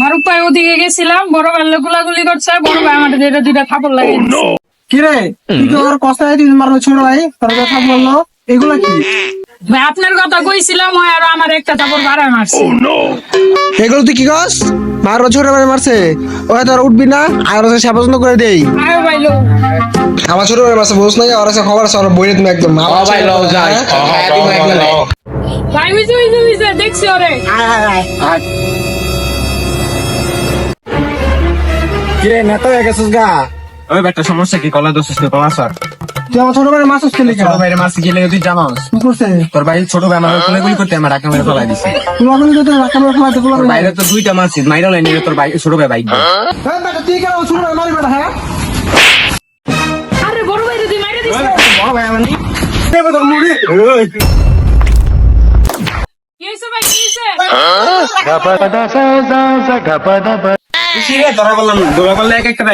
মারুফ ভাই ওদিকে গেছিলাম বড় ভাই গুলাগুলি করছে বড় ভাই আমার যেটা দুইটা থাপড় লাগে কিরে তুই তো ওর তুই মারলো ছোট ভাই? তোর কথা বলল এগুলো কি? ভাই আপনার কথা কইছিলাম ওই আর আমার একটা থাপড় বাড়ায় মারছে। এগুলো তুই কি কস মারো ছোট ভাই মারছে। ও তোর উঠবি না আর ওকে সে পছন্দ করে দেই। আয় ভাই লো। আমার ছোট ভাই মারছে বুঝ না খবর আছে ওর বইরে তুমি একদম ও ভাই লও যাই। ভাই উইজে উইজে উইজে দেখছি ওরে। কিরে নেতা হয়ে গেছিস গা? ওই বেটা সমস্যা কি? কলা দোষ তুই কলা স্যার। তুই আমার ছোট ভাই মারছিস খেলে ছোট ভাইয়ের মাছ গেলে তুই জামাস। কি করছে? তোর ভাই ছোট ভাই আমার কোলে গুলি করতে আমার আঁকা মেরে ফেলাই দিছে। তোমার কোনো তো রাখা মেরে তোর বললাম বাইরে তো দুইটা মারছি মাইরা লাইনি তোর ভাই ছোট ভাই বাইক হ্যাঁ বেটা তুই কেন ছোট ভাই মারি বেটা হ্যাঁ? আরে বড় ভাই যদি মাইরে দিছে বড় ভাই আমার নি। কি হইছে ভাই কি হইছে? তোরা বললাম দোলা বললে এক একটা